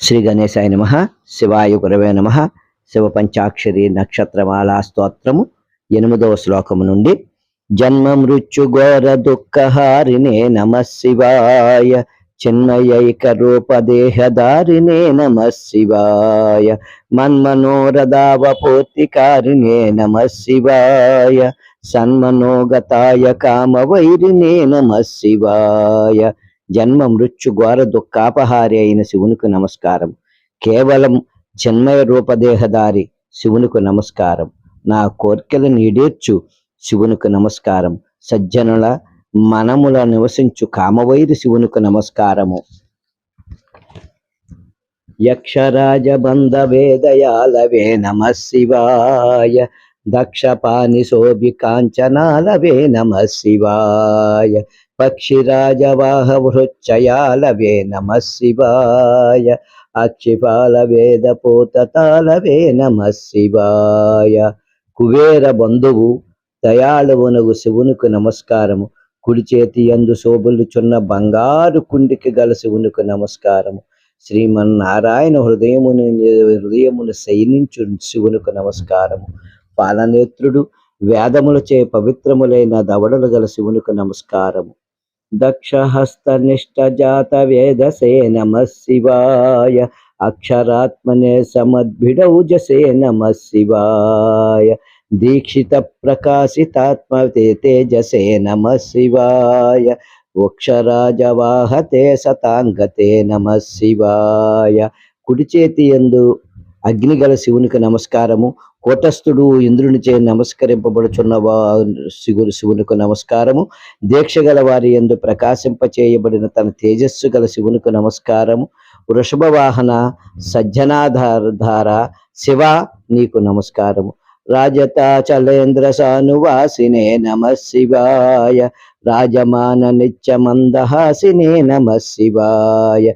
శ్రీ గణేశాయ నమ శివాయ గురవే నమ శివపంచాక్షరి నక్షత్రమాలా స్తోత్రము ఎనిమిదవ శ్లోకము నుండి. జన్మ మృత్యు ఘోర దుఃఖహారినే నమ శివాయ చిన్మయైక రూపదేహదారినే నమ శివాయ మన్మనోరదావపూర్తికారిణే నమ శివాయ సన్మనోగతాయ కామవైరినే నమ శివాయ జన్మ మృత్యు ఘోర దుఃఖాపహారి అయిన శివునికి నమస్కారం. కేవలం చిన్మయ రూపదేహదారి శివునికి నమస్కారం. నా కోర్కెలు నీడేర్చు శివునికి నమస్కారం. సజ్జనుల మనముల నివసించు కామవైరి శివునికి నమస్కారము. యక్షరాజ బంధ వేదయాలవే నమ శివాయ. దక్షపాని శోభి కాంచనాలవే నమ శివాయ. పక్షిరాజవాహ వృచ్చయాలవే నమ శివాయ. అక్షిపాల వేద పోతతాలవే నమ శివాయ. కుబేర బంధువు దయాళువునగు శివునికి నమస్కారము. కుడి చేతి యందు శోభులుచున్న బంగారు కుండికి గల శివునికి నమస్కారము. శ్రీమన్నారాయణ హృదయముని హృదయమును శయనించు శివునికి నమస్కారము. పాలనేత్రుడు వేదములచే పవిత్రములైన దవడలు గల శివునికి నమస్కారము. దక్షహస్త నిష్ట జాత వేదసే నమ శివాయ అక్షరాత్మనే సమద్భిడౌజసే నమ శివాయ దీక్షిత ప్రకాశితాత్మ తేజసే నమ శివాయ వృక్షరాజవాహతే సతాంగతే నమ శివాయ. కుడి చేతి ఎందు అగ్నిగల శివునికి నమస్కారము. కూటస్థుడు ఇంద్రునిచే నమస్కరింపబడుచున్న వా శివుడు శివునికి నమస్కారము. దీక్ష గల వారి ఎందు ప్రకాశింపచేయబడిన తన తేజస్సు గల శివునికి నమస్కారము. వృషభ వాహన సజ్జనాధార ధార శివ నీకు నమస్కారము. రాజతాచలేంద్ర సానువాసినే నమ శివాయ. రాజమాన నిత్య మందహాసినే నమ శివాయ.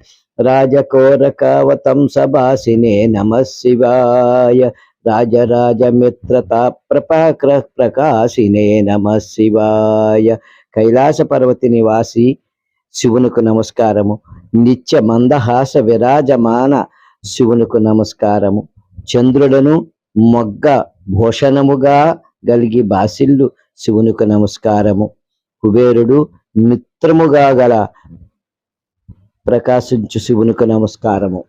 రాజకోరకావతంసభాసినే నమ శివాయ. రాజరాజ ప్రకాశినే నమ శివాయ. కైలాస పర్వతి నివాసి శివునికి నమస్కారము. నిత్య మందహాస విరాజమాన శివునికి నమస్కారము. చంద్రుడను మొగ్గ భూషణముగా గలిగి బాసిల్లు శివునికి నమస్కారము. కుబేరుడు మిత్రముగా గల ప్రకాశించు శివునికి నమస్కారము.